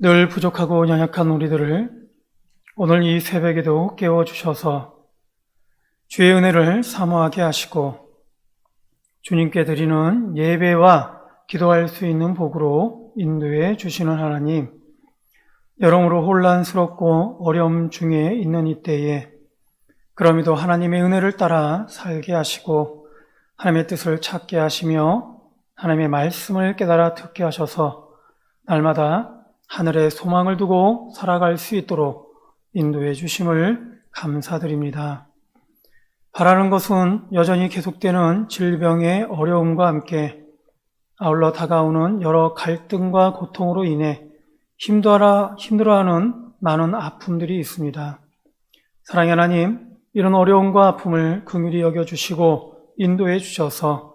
늘 부족하고 연약한 우리들을 오늘 이 새벽에도 깨워주셔서 주의 은혜를 사모하게 하시고 주님께 드리는 예배와 기도할 수 있는 복으로 인도해 주시는 하나님, 여러모로 혼란스럽고 어려움 중에 있는 이때에 그럼에도 하나님의 은혜를 따라 살게 하시고 하나님의 뜻을 찾게 하시며 하나님의 말씀을 깨달아 듣게 하셔서 날마다 하늘에 소망을 두고 살아갈 수 있도록 인도해 주심을 감사드립니다. 바라는 것은 여전히 계속되는 질병의 어려움과 함께 아울러 다가오는 여러 갈등과 고통으로 인해 힘들어, 힘들어하는 많은 아픔들이 있습니다. 사랑의 하나님, 이런 어려움과 아픔을 긍휼히 여겨주시고 인도해 주셔서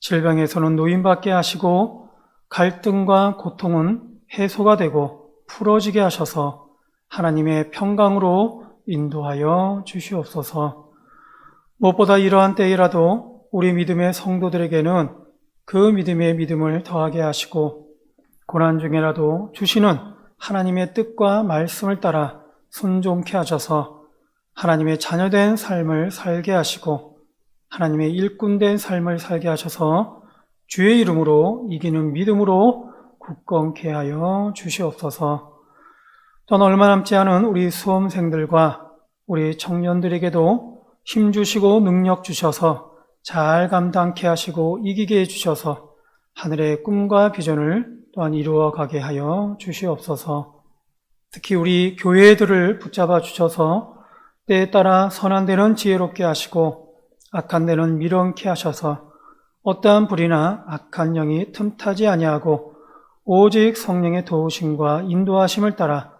질병에서는 노인받게 하시고 갈등과 고통은 해소가 되고 풀어지게 하셔서 하나님의 평강으로 인도하여 주시옵소서. 무엇보다 이러한 때이라도 우리 믿음의 성도들에게는 그 믿음의 믿음을 더하게 하시고 고난 중에라도 주시는 하나님의 뜻과 말씀을 따라 순종케 하셔서 하나님의 자녀된 삶을 살게 하시고 하나님의 일꾼된 삶을 살게 하셔서 주의 이름으로 이기는 믿음으로 굳건케 하여 주시옵소서. 또한 얼마 남지 않은 우리 수험생들과 우리 청년들에게도 힘 주시고 능력 주셔서 잘 감당케 하시고 이기게 해주셔서 하늘의 꿈과 비전을 또한 이루어 가게 하여 주시옵소서. 특히 우리 교회들을 붙잡아 주셔서 때에 따라 선한 데는 지혜롭게 하시고 악한 데는 미련케 하셔서 어떠한 불이나 악한 영이 틈타지 아니하고 오직 성령의 도우심과 인도하심을 따라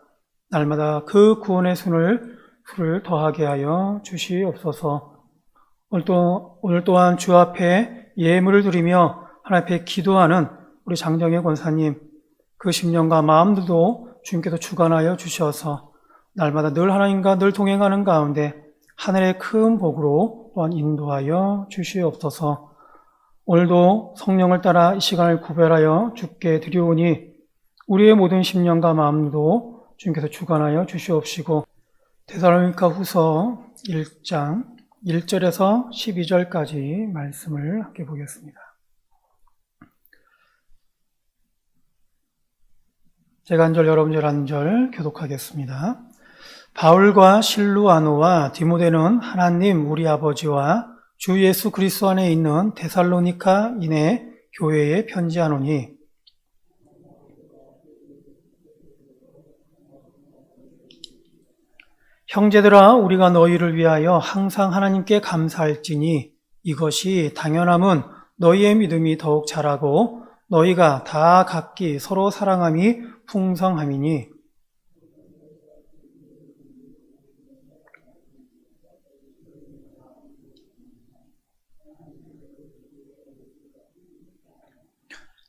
날마다 그 구원의 순을 풀을 더하게 하여 주시옵소서. 오늘 또 오늘 또한 주 앞에 예물을 드리며 하나님 앞에 기도하는 우리 장정혜 권사님 그 심령과 마음들도 주님께서 주관하여 주셔서 날마다 늘 하나님과 늘 동행하는 가운데 하늘의 큰 복으로 또한 인도하여 주시옵소서. 오늘도 성령을 따라 이 시간을 구별하여 주께 드리오니 우리의 모든 심령과 마음도 주님께서 주관하여 주시옵시고 데살로니가 후서 1장 1절에서 12절까지 말씀을 함께 보겠습니다. 제가 한 절, 여러분 한절 교독하겠습니다. 바울과 실루아노와 디모데는 하나님 우리 아버지와 주 예수 그리스도 안에 있는 데살로니카 인의 교회에 편지하노니. 형제들아 우리가 너희를 위하여 항상 하나님께 감사할지니 이것이 당연함은 너희의 믿음이 더욱 자라고 너희가 다 각기 서로 사랑함이 풍성함이니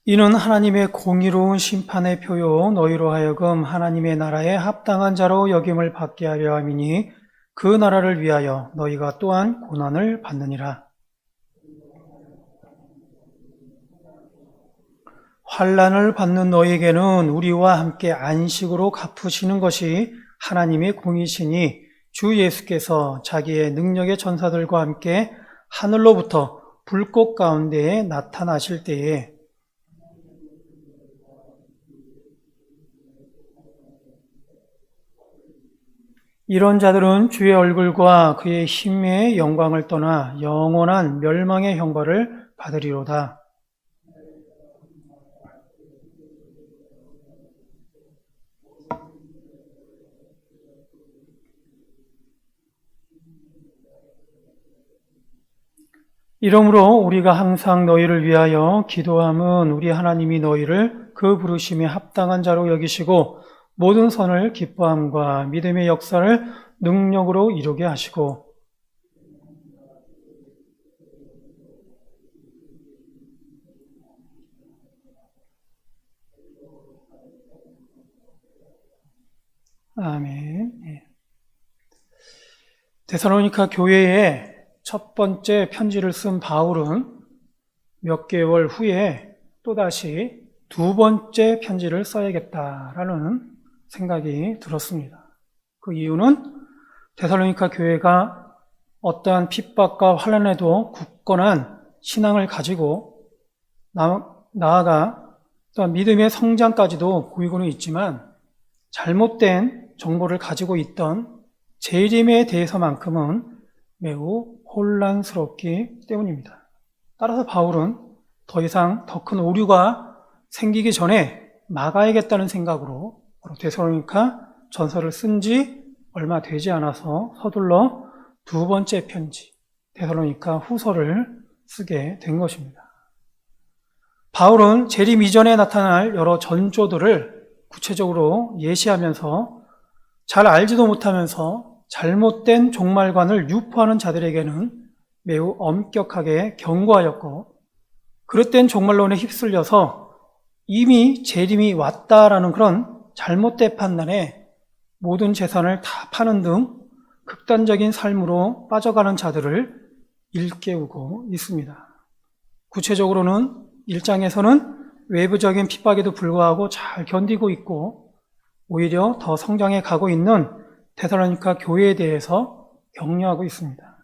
이는 하나님의 공의로운 심판의 표요 너희로 하여금 하나님의 나라에 합당한 자로 여김을 받게 하려 함이니 그 나라를 위하여 너희가 또한 고난을 받느니라. 환란을 받는 너희에게는 우리와 함께 안식으로 갚으시는 것이 하나님의 공이시니 주 예수께서 자기의 능력의 전사들과 함께 하늘로부터 불꽃 가운데에 나타나실 때에 이런 자들은 주의 얼굴과 그의 힘의 영광을 떠나 영원한 멸망의 형벌을 받으리로다. 이러므로 우리가 항상 너희를 위하여 기도함은 우리 하나님이 너희를 그 부르심에 합당한 자로 여기시고 모든 선을 기뻐함과 믿음의 역사를 능력으로 이루게 하시고 아멘. 예. 데살로니카 교회에 첫 번째 편지를 쓴 바울은 몇 개월 후에 또다시 두 번째 편지를 써야겠다라는 생각이 들었습니다. 그 이유는 데살로니카 교회가 어떠한 핍박과 환란에도 굳건한 신앙을 가지고 나, 나아가 또한 믿음의 성장까지도 보이고는 있지만 잘못된 정보를 가지고 있던 재림에 대해서만큼은 매우 혼란스럽기 때문입니다. 따라서 바울은 더 이상 더 큰 오류가 생기기 전에 막아야겠다는 생각으로 데살로니카 전서를 쓴 지 얼마 되지 않아서 서둘러 두 번째 편지 데살로니카 후서를 쓰게 된 것입니다. 바울은 재림 이전에 나타날 여러 전조들을 구체적으로 예시하면서 잘 알지도 못하면서 잘못된 종말관을 유포하는 자들에게는 매우 엄격하게 경고하였고 그릇된 종말론에 휩쓸려서 이미 재림이 왔다라는 그런 잘못된 판단에 모든 재산을 다 파는 등 극단적인 삶으로 빠져가는 자들을 일깨우고 있습니다. 구체적으로는 1장에서는 외부적인 핍박에도 불구하고 잘 견디고 있고 오히려 더 성장해 가고 있는 데살로니카 교회에 대해서 격려하고 있습니다.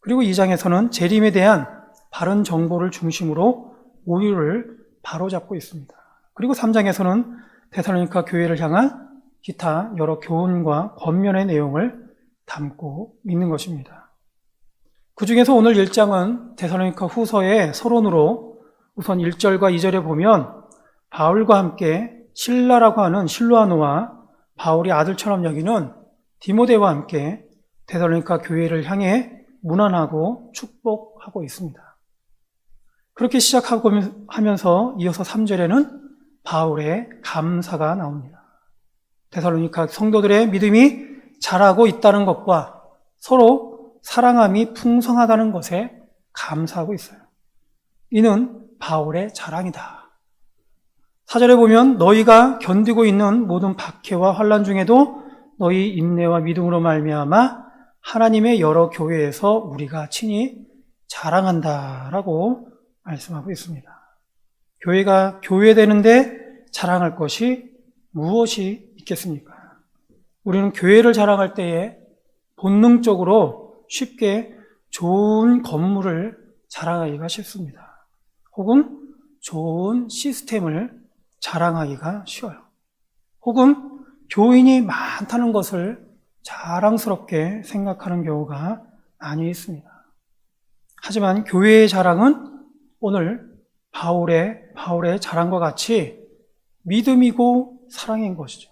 그리고 2장에서는 재림에 대한 바른 정보를 중심으로 오류를 바로잡고 있습니다. 그리고 3장에서는 데살로니카 교회를 향한 기타 여러 교훈과 권면의 내용을 담고 있는 것입니다. 그 중에서 오늘 1장은 데살로니카 후서의 서론으로 우선 1절과 2절에 보면 바울과 함께 신라라고 하는 실로아노와 바울이 아들처럼 여기는 디모데와 함께 데살로니카 교회를 향해 문안하고 축복하고 있습니다. 그렇게 시작하고 하면서 이어서 3절에는 바울의 감사가 나옵니다. 데살로니카 성도들의 믿음이 자라고 있다는 것과 서로 사랑함이 풍성하다는 것에 감사하고 있어요. 이는 바울의 자랑이다. 사절에 보면 너희가 견디고 있는 모든 박해와 환란 중에도 너희 인내와 믿음으로 말미암아 하나님의 여러 교회에서 우리가 친히 자랑한다라고 말씀하고 있습니다. 교회가 교회되는데 자랑할 것이 무엇이 있겠습니까? 우리는 교회를 자랑할 때에 본능적으로 쉽게 좋은 건물을 자랑하기가 쉽습니다. 혹은 좋은 시스템을 자랑하기가 쉬워요. 혹은 교인이 많다는 것을 자랑스럽게 생각하는 경우가 많이 있습니다. 하지만 교회의 자랑은 오늘 바울의, 바울의 자랑과 같이 믿음이고 사랑인 것이죠.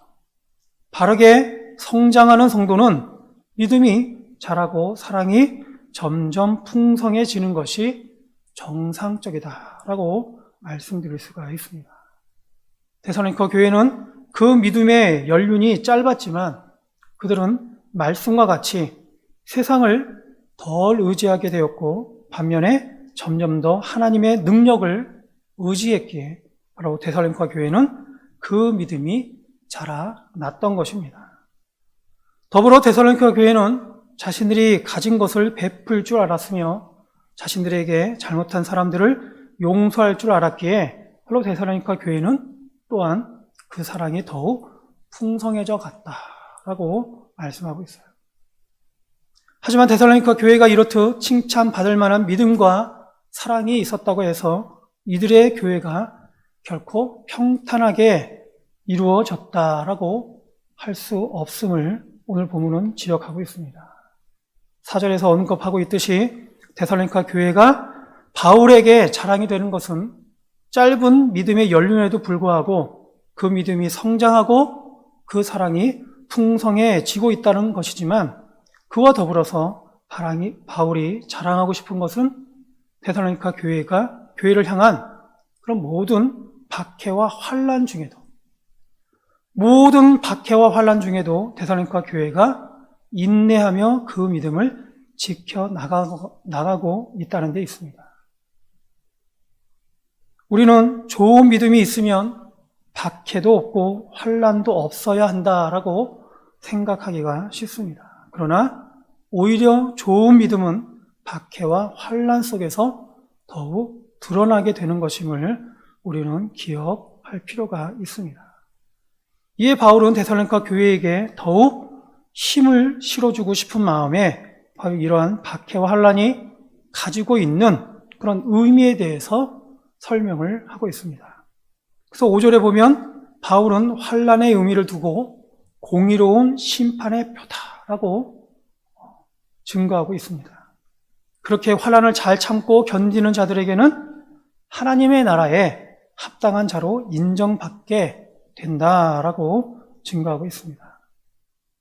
바르게 성장하는 성도는 믿음이 자라고 사랑이 점점 풍성해지는 것이 정상적이다라고 말씀드릴 수가 있습니다. 대선니커 교회는 그 믿음의 연륜이 짧았지만 그들은 말씀과 같이 세상을 덜 의지하게 되었고 반면에 점점 더 하나님의 능력을 의지했기에 바로 데살로니가 교회는 그 믿음이 자라났던 것입니다. 더불어 데살로니가 교회는 자신들이 가진 것을 베풀 줄 알았으며 자신들에게 잘못한 사람들을 용서할 줄 알았기에 바로 데살로니가 교회는 또한 그 사랑이 더욱 풍성해져 갔다라고 말씀하고 있어요. 하지만 데살로니가 교회가 이렇듯 칭찬받을 만한 믿음과 사랑이 있었다고 해서 이들의 교회가 결코 평탄하게 이루어졌다라고 할 수 없음을 오늘 본문은 지적하고 있습니다. 사절에서 언급하고 있듯이 데살로니카 교회가 바울에게 자랑이 되는 것은 짧은 믿음의 연륜에도 불구하고 그 믿음이 성장하고 그 사랑이 풍성해지고 있다는 것이지만 그와 더불어서 바울이 자랑하고 싶은 것은 데살로니카 교회가 교회를 향한 그런 모든 박해와 환란 중에도 모든 박해와 환란 중에도 데살로니카 교회가 인내하며 그 믿음을 지켜 나가고, 나가고 있다는 데 있습니다. 우리는 좋은 믿음이 있으면 박해도 없고 환란도 없어야 한다라고 생각하기가 쉽습니다. 그러나 오히려 좋은 믿음은 박해와 환란 속에서 더욱 드러나게 되는 것임을 우리는 기억할 할 필요가 있습니다. 이에 바울은 데살로니가 교회에게 더욱 힘을 실어주고 싶은 마음에 바로 이러한 박해와 환란이 가지고 있는 그런 의미에 대해서 설명을 하고 있습니다. 그래서 5절에 보면 바울은 환란의 의미를 두고 공의로운 심판의 표다라고 증거하고 있습니다. 그렇게 환란을 잘 참고 견디는 자들에게는 하나님의 나라에 합당한 자로 인정받게 된다라고 증거하고 있습니다.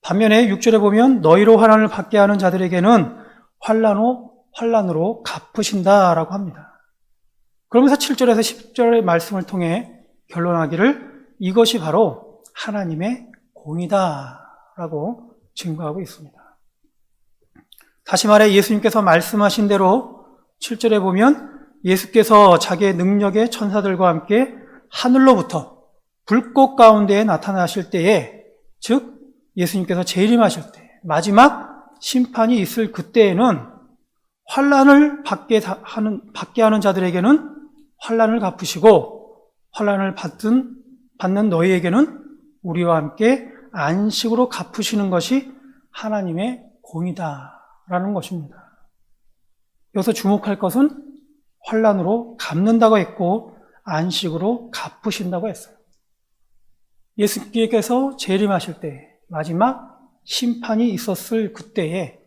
반면에 6절에 보면 너희로 환란을 받게 하는 자들에게는 환란으로 환란으로 갚으신다라고 합니다. 그러면서 7절에서 10절의 말씀을 통해 결론하기를 이것이 바로 하나님의 공이다라고 증거하고 있습니다. 다시 말해 예수님께서 말씀하신 대로 7절에 보면 예수께서 자기의 능력의 천사들과 함께 하늘로부터 불꽃 가운데에 나타나실 때에 즉 예수님께서 재림하실 때 마지막 심판이 있을 그때에는 환란을 받게 하는 받게 하는 자들에게는 환란을 갚으시고 환란을 받든 받는 너희에게는 우리와 함께 안식으로 갚으시는 것이 하나님의 공이다 라는 것입니다. 여기서 주목할 것은 환란으로 갚는다고 했고 안식으로 갚으신다고 했어요. 예수께서 재림하실 때 마지막 심판이 있었을 그때에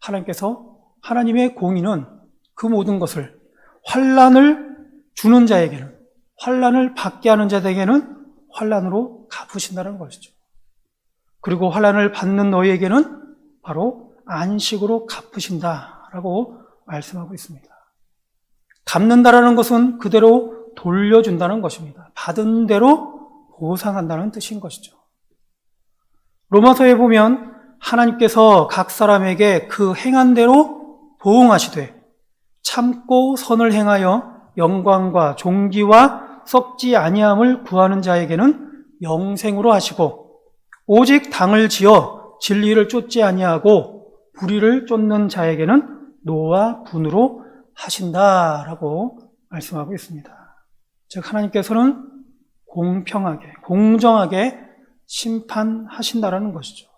하나님께서 하나님의 공의는 그 모든 것을 환란을 주는 자에게는 환란을 받게 하는 자에게는 환란으로 갚으신다는 것이죠. 그리고 환란을 받는 너희에게는 바로 안식으로 갚으신다라고 말씀하고 있습니다. 갚는다라는 것은 그대로 돌려준다는 것입니다. 받은 대로 보상한다는 뜻인 것이죠. 로마서에 보면 하나님께서 각 사람에게 그 행한 대로 보응하시되 참고 선을 행하여 영광과 종기와 썩지 아니함을 구하는 자에게는 영생으로 하시고 오직 당을 지어 진리를 쫓지 아니하고 불의를 쫓는 자에게는 노와 분으로 하신다라고 말씀하고 있습니다. 즉 하나님께서는 공평하게 공정하게 심판하신다라는 것이죠.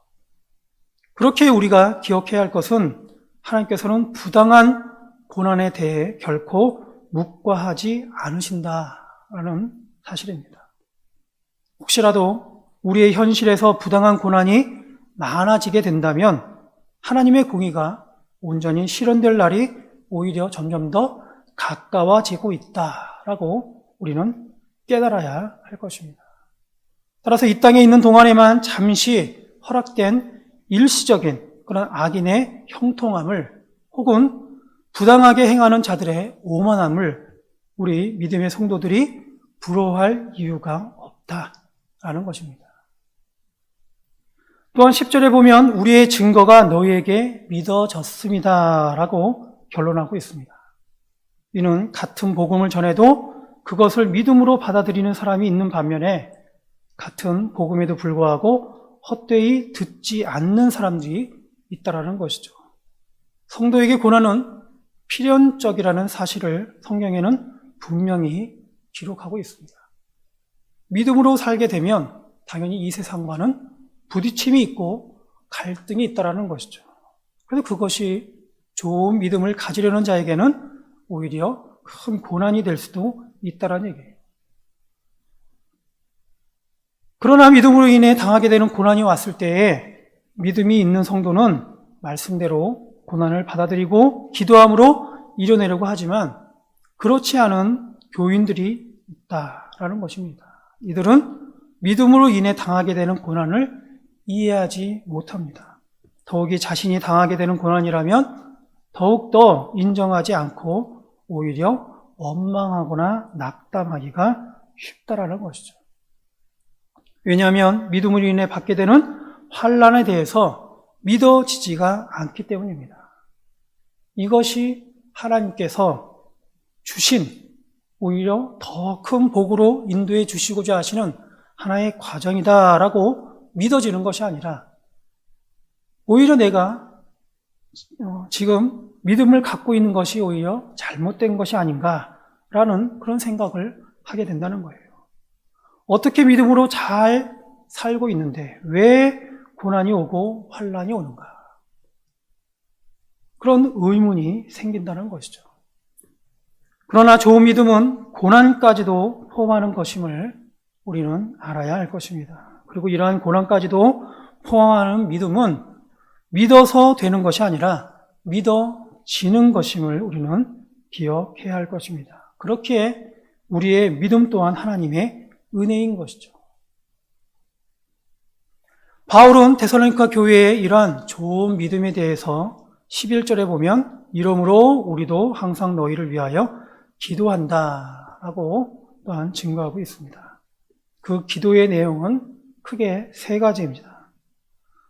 그렇게 우리가 기억해야 할 것은 하나님께서는 부당한 고난에 대해 결코 묵과하지 않으신다라는 사실입니다. 혹시라도 우리의 현실에서 부당한 고난이 많아지게 된다면 하나님의 공의가 온전히 실현될 날이 오히려 점점 더 가까워지고 있다라고 우리는 깨달아야 할 것입니다. 따라서 이 땅에 있는 동안에만 잠시 허락된 일시적인 그런 악인의 형통함을 혹은 부당하게 행하는 자들의 오만함을 우리 믿음의 성도들이 부러워할 이유가 없다라는 것입니다. 또한 10절에 보면 우리의 증거가 너희에게 믿어졌습니다. 라고 결론하고 있습니다. 이는 같은 복음을 전해도 그것을 믿음으로 받아들이는 사람이 있는 반면에 같은 복음에도 불구하고 헛되이 듣지 않는 사람들이 있다라는 것이죠. 성도에게 고난은 필연적이라는 사실을 성경에는 분명히 기록하고 있습니다. 믿음으로 살게 되면 당연히 이 세상과는 부딪힘이 있고 갈등이 있다라는 것이죠. 그래서 그것이 좋은 믿음을 가지려는 자에게는 오히려 큰 고난이 될 수도 있다라는 얘기예요. 그러나 믿음으로 인해 당하게 되는 고난이 왔을 때에 믿음이 있는 성도는 말씀대로 고난을 받아들이고 기도함으로 이겨내려고 하지만 그렇지 않은 교인들이 있다라는 것입니다. 이들은 믿음으로 인해 당하게 되는 고난을 이해하지 못합니다. 더욱이 자신이 당하게 되는 고난이라면 더욱더 인정하지 않고 오히려 원망하거나 낙담하기가 쉽다라는 것이죠. 왜냐하면 믿음으로 인해 받게 되는 환란에 대해서 믿어지지가 않기 때문입니다. 이것이 하나님께서 주신 오히려 더 큰 복으로 인도해 주시고자 하시는 하나의 과정이다라고 믿어지는 것이 아니라 오히려 내가 어, 지금 믿음을 갖고 있는 것이 오히려 잘못된 것이 아닌가라는 그런 생각을 하게 된다는 거예요. 어떻게 믿음으로 잘 살고 있는데 왜 고난이 오고 환란이 오는가? 그런 의문이 생긴다는 것이죠. 그러나 좋은 믿음은 고난까지도 포함하는 것임을 우리는 알아야 할 것입니다. 그리고 이러한 고난까지도 포함하는 믿음은 믿어서 되는 것이 아니라 믿어지는 것임을 우리는 기억해야 할 것입니다. 그렇게 우리의 믿음 또한 하나님의 은혜인 것이죠. 바울은 테살로니카 교회의 이러한 좋은 믿음에 대해서 11절에 보면 이러므로 우리도 항상 너희를 위하여 기도한다 라고 또한 증거하고 있습니다. 그 기도의 내용은 크게 세 가지입니다.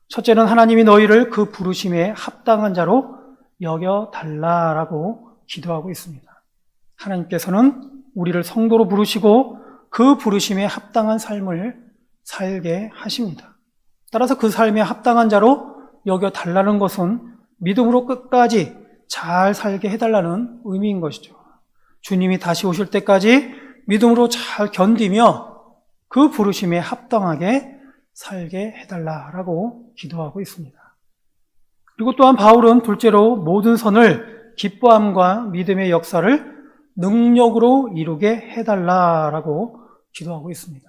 첫째는 하나님이 너희를 그 부르심에 합당한 자로 여겨 달라라고 기도하고 있습니다. 하나님께서는 우리를 성도로 부르시고 그 부르심에 합당한 삶을 살게 하십니다. 따라서 그 삶에 합당한 자로 여겨 달라는 것은 믿음으로 끝까지 잘 살게 해달라는 의미인 것이죠. 주님이 다시 오실 때까지 믿음으로 잘 견디며 그 부르심에 합당하게 살게 해달라라고 기도하고 있습니다. 그리고 또한 바울은 둘째로 모든 선을 기뻐함과 믿음의 역사를 능력으로 이루게 해달라라고 기도하고 있습니다.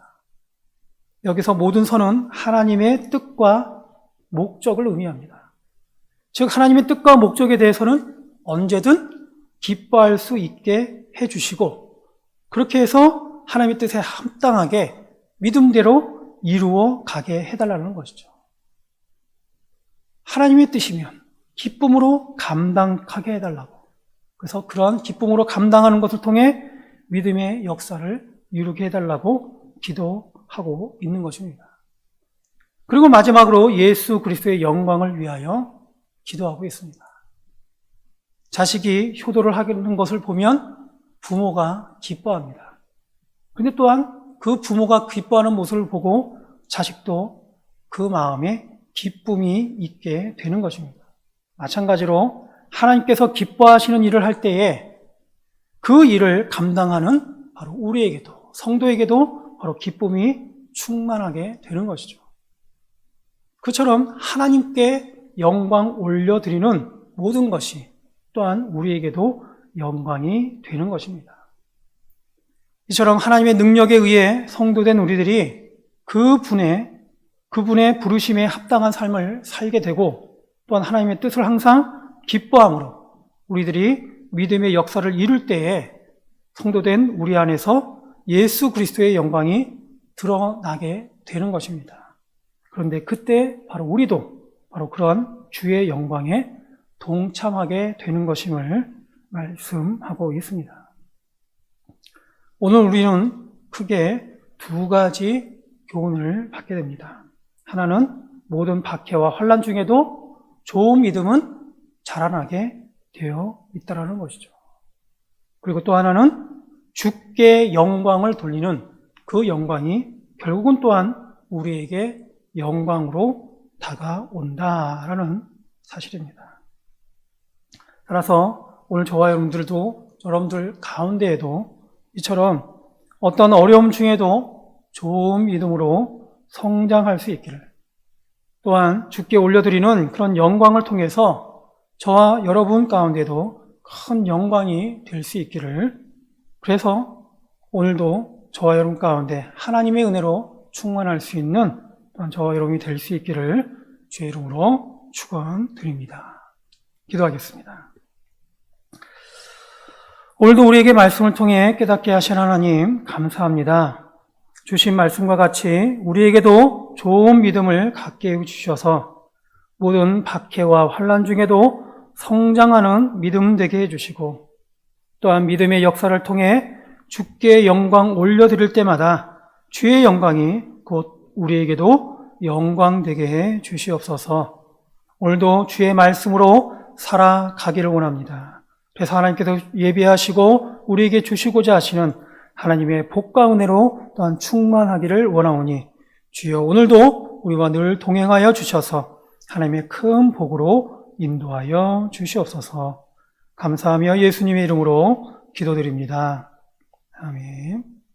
여기서 모든 선은 하나님의 뜻과 목적을 의미합니다. 즉, 하나님의 뜻과 목적에 대해서는 언제든 기뻐할 수 있게 해주시고, 그렇게 해서 하나님의 뜻에 합당하게 믿음대로 이루어 가게 해달라는 것이죠. 하나님의 뜻이면 기쁨으로 감당하게 해달라고. 그래서 그러한 기쁨으로 감당하는 것을 통해 믿음의 역사를 이루게 해달라고 기도하고 있는 것입니다. 그리고 마지막으로 예수 그리스도의 영광을 위하여 기도하고 있습니다. 자식이 효도를 하는 것을 보면 부모가 기뻐합니다. 근데 또한 그 부모가 기뻐하는 모습을 보고 자식도 그 마음에 기쁨이 있게 되는 것입니다. 마찬가지로 하나님께서 기뻐하시는 일을 할 때에 그 일을 감당하는 바로 우리에게도 성도에게도 바로 기쁨이 충만하게 되는 것이죠. 그처럼 하나님께 영광 올려드리는 모든 것이 또한 우리에게도 영광이 되는 것입니다. 이처럼 하나님의 능력에 의해 성도된 우리들이 그 분의 그분의 부르심에 합당한 삶을 살게 되고 또한 하나님의 뜻을 항상 기뻐함으로 우리들이 믿음의 역사를 이룰 때에 성도된 우리 안에서 예수 그리스도의 영광이 드러나게 되는 것입니다. 그런데 그때 바로 우리도 바로 그런 주의 영광에 동참하게 되는 것임을 말씀하고 있습니다. 오늘 우리는 크게 두 가지 교훈을 받게 됩니다. 하나는 모든 박해와 환란 중에도 좋은 믿음은 자라나게 되어 있다라는 것이죠. 그리고 또 하나는 주께 영광을 돌리는 그 영광이 결국은 또한 우리에게 영광으로 다가온다라는 사실입니다. 따라서 오늘 저와 여러분들도 여러분들 가운데에도 이처럼 어떤 어려움 중에도 좋은 믿음으로 성장할 수 있기를 또한 주께 올려드리는 그런 영광을 통해서 저와 여러분 가운데도 큰 영광이 될 수 있기를 그래서 오늘도 저와 여러분 가운데 하나님의 은혜로 충만할 수 있는 또한 저와 여러분이 될 수 있기를 주의 이름으로 축원드립니다. 기도하겠습니다. 오늘도 우리에게 말씀을 통해 깨닫게 하신 하나님 감사합니다. 주신 말씀과 같이 우리에게도 좋은 믿음을 갖게 해 주셔서 모든 박해와 환란 중에도 성장하는 믿음 되게 해 주시고 또한 믿음의 역사를 통해 주께 영광 올려드릴 때마다 주의 영광이 곧 우리에게도 영광 되게 해 주시옵소서 오늘도 주의 말씀으로 살아가기를 원합니다. 그래서 하나님께서 예비하시고 우리에게 주시고자 하시는 하나님의 복과 은혜로 또한 충만하기를 원하오니 주여 오늘도 우리와 늘 동행하여 주셔서 하나님의 큰 복으로 인도하여 주시옵소서 감사하며 예수님의 이름으로 기도드립니다. 아멘.